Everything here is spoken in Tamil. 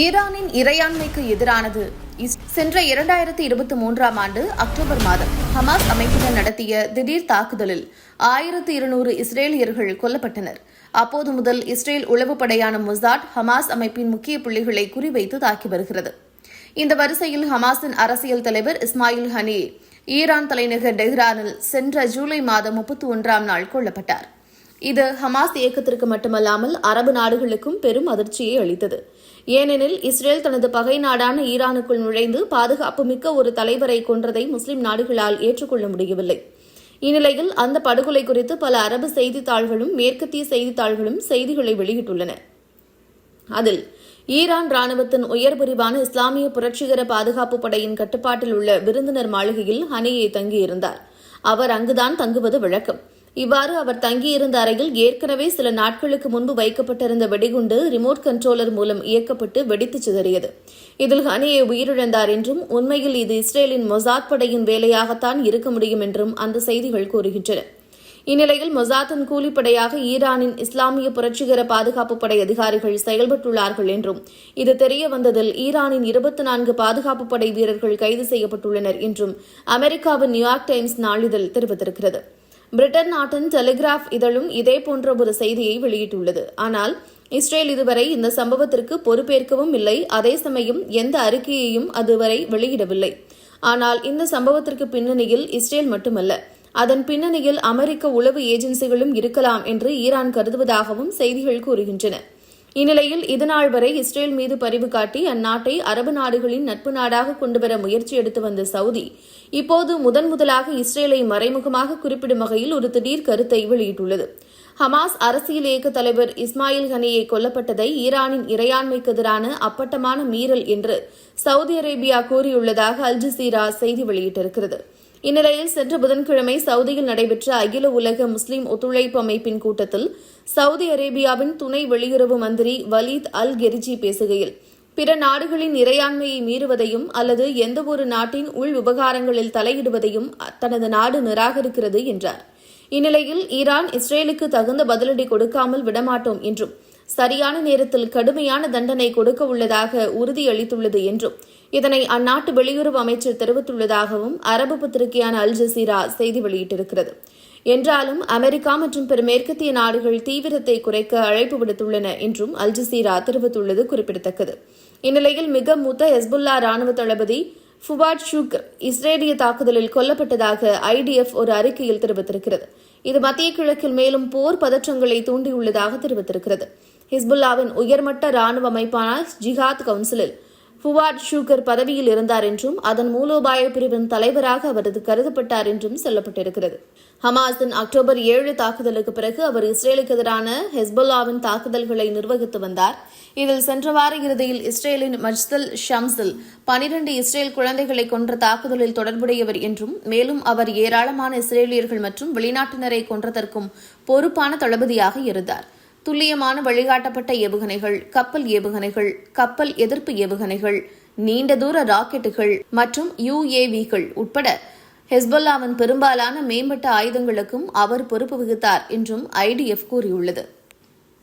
ஈரானின் இறையாண்மைக்கு எதிரானது. சென்ற இரண்டாயிரத்தி இருபத்தி மூன்றாம் ஆண்டு அக்டோபர் மாதம் ஹமாஸ் அமைப்பினர் நடத்திய திடீர் தாக்குதலில் ஆயிரத்து இருநூறு இஸ்ரேலியர்கள் கொல்லப்பட்டனர். அப்போது முதல் இஸ்ரேல் உளவுப்படையான முசாட் ஹமாஸ் அமைப்பின் முக்கிய புள்ளிகளை குறிவைத்து தாக்கி வருகிறது. இந்த வரிசையில் ஹமாஸின் அரசியல் தலைவர் இஸ்மாயில் ஹனி ஈரான் தலைநகர் டெஹ்ரானில் சென்ற ஜூலை மாதம் முப்பத்தி ஒன்றாம் நாள் கொல்லப்பட்டார். இது ஹமாஸ் இயக்கத்திற்கு மட்டுமல்லாமல் அரபு நாடுகளுக்கும் பெரும் அதிர்ச்சியை அளித்தது. ஏனெனில் இஸ்ரேல் தனது பகை நாடான ஈரானுக்குள் நுழைந்து பாதுகாப்புமிக்க ஒரு தலைவரை கொன்றதை முஸ்லிம் நாடுகளால் ஏற்றுக்கொள்ள முடியவில்லை. இந்நிலையில் அந்த படுகொலை குறித்து பல அரபு செய்தித்தாள்களும் மேற்கத்திய செய்தித்தாள்களும் செய்திகளை வெளியிட்டுள்ளன. அதில் ஈரான் ராணுவத்தின் உயர் பிரிவான இஸ்லாமிய புரட்சிகர பாதுகாப்பு படையின் கட்டுப்பாட்டில் உள்ள விருந்தினர் மாளிகையில் ஹனியை தங்கியிருந்தார். அவர் அங்குதான் தங்குவது வழக்கம். இவ்வாறு அவர் தங்கியிருந்த அறையில் ஏற்கனவே சில நாட்களுக்கு முன்பு வைக்கப்பட்டிருந்த வெடிகுண்டு ரிமோட் கண்ட்ரோலர் மூலம் இயக்கப்பட்டு வெடித்து சிதறியது. இதில் ஹனியை உயிரிழந்தார் என்றும் உண்மையில் இது இஸ்ரேலின் மொசாத் படையின் வேலையாகத்தான் இருக்க முடியும் என்றும் அந்த செய்திகள் கூறுகின்றன. இந்நிலையில் மொசாத்தின் கூலிப்படையாக ஈரானின் இஸ்லாமிய புரட்சிகர பாதுகாப்பு படை அதிகாரிகள் செயல்பட்டுள்ளார்கள் என்றும் இது தெரிய வந்ததில் ஈரானின் இருபத்தி நான்கு பாதுகாப்பு படை வீரர்கள் கைது செய்யப்பட்டுள்ளனர் என்றும் அமெரிக்காவின் நியூயார்க் டைம்ஸ் நாளிதழ் தெரிவித்திருக்கிறது. பிரிட்டன் நாட்டின் டெலிகிராஃப் இதழும் இதேபோன்ற ஒரு செய்தியை வெளியிட்டுள்ளது. ஆனால் இஸ்ரேல் இதுவரை இந்த சம்பவத்திற்கு பொறுப்பேற்கவும் இல்லை. அதே சமயம் எந்த அறிக்கையையும் அதுவரை வெளியிடவில்லை. ஆனால் இந்த சம்பவத்திற்கு பின்னணியில் இஸ்ரேல் மட்டுமல்ல. அதன் பின்னணியில் அமெரிக்க உளவு ஏஜென்சிகளும் இருக்கலாம் என்று ஈரான் கருதுவதாகவும் செய்திகள் கூறுகின்றன. இந்நிலையில் இதுநாள் வரை இஸ்ரேல் மீது பரிவு காட்டி அந்நாட்டை அரபு நாடுகளின் நட்பு நாடாக கொண்டுவர முயற்சி எடுத்து வந்த சவுதி இப்போது முதன் முதலாக இஸ்ரேலை மறைமுகமாக குறிப்பிடும் வகையில் ஒரு திடீர் கருத்தை வெளியிட்டுள்ளது. ஹமாஸ் அரசியல் இயக்க தலைவர் இஸ்மாயில் ஹனியை கொல்லப்பட்டதை ஈரானின் இறையாண்மைக்கு எதிரான அப்பட்டமான மீறல் என்று சவுதி அரேபியா கூறியுள்ளதாக அல் ஜசீரா செய்தி வெளியிட்டிருக்கிறது. இந்நிலையில் சென்ற புதன்கிழமை சவுதியில் நடைபெற்ற அகில உலக முஸ்லிம் ஒத்துழைப்பு அமைப்பின் கூட்டத்தில் சவுதி அரேபியாவின் துணை வெளியுறவு மந்திரி வலீத் அல் கெரிஜி பேசுகையில் பிற நாடுகளின் இறையாண்மையை மீறுவதையும் அல்லது எந்தவொரு நாட்டின் உள் விவகாரங்களில் தலையிடுவதையும் தனது நாடு நிராகரிக்கிறது என்றார். இந்நிலையில் ஈரான் இஸ்ரேலுக்கு தகுந்த பதிலடி கொடுக்காமல் விடமாட்டோம் என்றும் சரியான நேரத்தில் கடுமையான தண்டனை கொடுக்க உள்ளதாக உறுதியளித்துள்ளது என்றும் இதனை அந்நாட்டு வெளியுறவு அமைச்சர் தெரிவித்துள்ளதாகவும் அரபு பத்திரிகையான அல் ஜசீரா செய்தி வெளியிட்டிருக்கிறது. என்றாலும் அமெரிக்கா மற்றும் பிற மேற்கத்திய நாடுகள் தீவிரத்தை குறைக்க அழைப்பு விடுத்துள்ளன என்றும் அல் ஜசீரா தெரிவித்துள்ளது குறிப்பிடத்தக்கது. இந்நிலையில் மிக மூத்த ஹெஸ்புல்லா ராணுவ தளபதி ஃபுபாட் ஷூக் இஸ்ரேலிய தாக்குதலில் கொல்லப்பட்டதாக ஐடிஎஃப் ஒரு அறிக்கையில் தெரிவித்திருக்கிறது. இது மத்திய கிழக்கில் மேலும் போர் பதற்றங்களை தூண்டியுள்ளதாக தெரிவித்திருக்கிறது. ஹிஸ்புல்லாவின் உயர்மட்ட ராணுவ அமைப்பான ஜிஹாத் கவுன்சிலில் ஃபுவாட் ஷூகர் பதவியில் இருந்தார் என்றும் அதன் மூலோபாய பிரிவின் தலைவராக அவரது கருதப்பட்டார் என்றும் சொல்லப்பட்டிருக்கிறது. ஹமாஸின் அக்டோபர் ஏழு தாக்குதலுக்கு பிறகு அவர் இஸ்ரேலுக்கு எதிரான ஹெஸ்புல்லாவின் தாக்குதல்களை நிர்வகித்து வந்தார். இதில் சென்ற வார இறுதியில் இஸ்ரேலின் மஜ்தல் ஷம்ஸில் பனிரண்டு இஸ்ரேல் குழந்தைகளை கொன்ற தாக்குதலில் தொடர்புடையவர் என்றும் மேலும் அவர் ஏராளமான இஸ்ரேலியர்கள் மற்றும் வெளிநாட்டினரை கொன்றதற்கும் பொறுப்பான தளபதியாக இருந்தார். துல்லியமான வழிகாட்டப்பட்ட ஏவுகணைகள் கப்பல் ஏவுகணைகள் கப்பல் எதிர்ப்பு ஏவுகணைகள் நீண்ட தூர ராக்கெட்டுகள் மற்றும் யுஏவிகள் உட்பட ஹெஸ்பொல்லாவின் பெரும்பாலான மேம்பட்ட ஆயுதங்களுக்கும் அவர் பொறுப்பு வகித்தார் என்றும் ஐடிஎஃப் கூறியுள்ளது.